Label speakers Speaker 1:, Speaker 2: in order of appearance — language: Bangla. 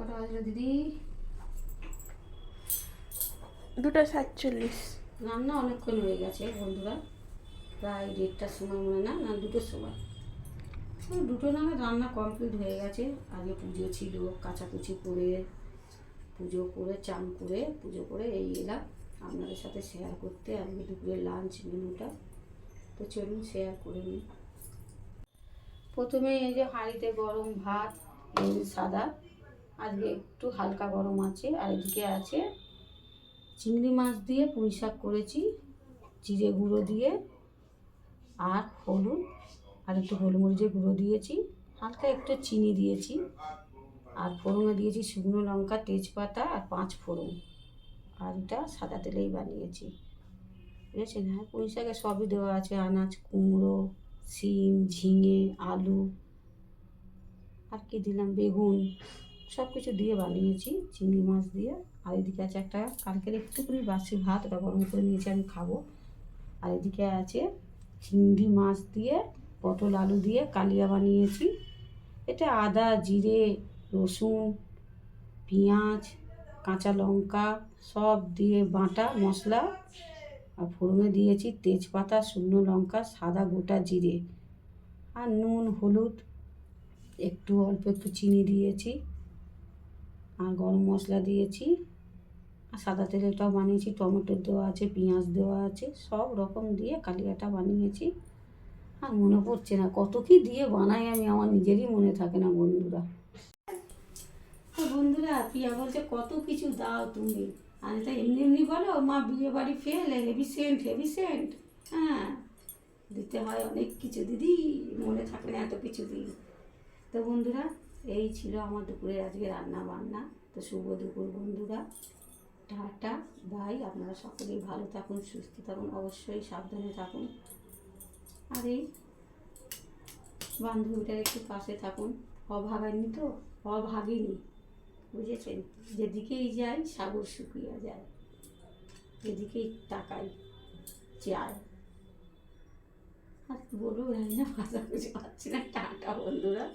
Speaker 1: কটা বাজলো দিদি?
Speaker 2: দুটো সাতচল্লিশ।
Speaker 1: রান্না অনেকক্ষণ হয়ে গেছে বন্ধুরা। প্রায় দেড়টার সময় মনে না? না দুটোর সময়। দুটো নামে রান্না কমপ্লিট হয়ে গেছে। আগে পুজো ছিল কাচাকুচি করে পুজো করে চান করে পুজো করে এই এলাম। আপনাদের সাথে শেয়ার করতে আজকে দুপুরে লাঞ্চ মেনুটা তো চলুন শেয়ার করে নিই। প্রথমে এই যে হাঁড়িতে গরম ভাত সাদা। আজকে একটু হালকা গরম আছে, আর এদিকে আছে চিংড়ি মাছ দিয়ে পুঁই শাক করেছি, জিরে গুঁড়ো দিয়ে আর হলুদ, আর একটু গোলমরিচের গুঁড়ো দিয়েছি, হালকা একটু চিনি দিয়েছি, আর ফোড়নে দিয়েছি শুকনো লঙ্কা, তেজপাতা আর পাঁচ ফোড়ন, আর এটা সাদা তেলেই বানিয়েছি। বুঝেছেন হ্যাঁ পুঁই শাকে সবই দেওয়া আছে, আনাজ, কুমড়ো, শিম, ঝিঙে, আলু, আর কি দিলাম, বেগুন। সব কিছু দিয়ে বানিয়েছি, চিংড়ি মাছ দিয়ে। আর এদিকে আছে একটা কালকের একটুখানি বাসি ভাত, ওটা গরম করে নিয়েছি, আমি খাব। আর এদিকে আছে চিংড়ি মাছ দিয়ে, পটল আলু দিয়ে কালিয়া বানিয়েছি। এটা আদা, জিরে, রসুন, পেঁয়াজ, কাঁচা লঙ্কা, সব দিয়ে বাটা মশলা। আর ফোড়নে দিয়েছি তেজপাতা, শুকনো লঙ্কা, সাদা গোটা জিরে। আর নুন, হলুদ, একটু অল্প একটু চিনি দিয়েছি। আর গরম মশলা দিয়েছি। আর সাদা তেলেটাও বানিয়েছি, টমেটো দেওয়া আছে, পেঁয়াজ দেওয়া আছে, সব রকম দিয়ে কালিয়াটা বানিয়েছি। আর মনে পড়ছে না, কত কি দিয়ে বানাই আমি, আমার নিজেরই মনে থাকে না বন্ধুরা। বন্ধুরা, পিয়া বলছে, কত কিছু দাও তুমি। আর এটা এমনি এমনি বলো, মা বিয়ে বাড়ি ফেলে হেভি সেন্ট হেভি সেন্ট হ্যাঁ দিতে হয় অনেক কিছু। দিদি, মনে থাকে না এত কিছু দিই তো বন্ধুরা এই ছিল আমার দুপুরে আজকে রান্না বান্না। তো শুভ দুপুর বন্ধুরা। Tata, bye. আপনারা সকলেই ভালো থাকুন, সুস্থ থাকুন, অবশ্যই সাবধানে থাকুন। আর এই বান্ধবীটার একটু পাশে থাকুন। অভাগাইনি তো? অভাগিনী, বুঝেছেন? যেদিকেই যাই, সাগর শুকিয়ে যায়। যেদিকেই তাকাই, যায়। আর বলব জানি না, ভাষা বুঝে পাচ্ছি না। টাটা, বন্ধুরা।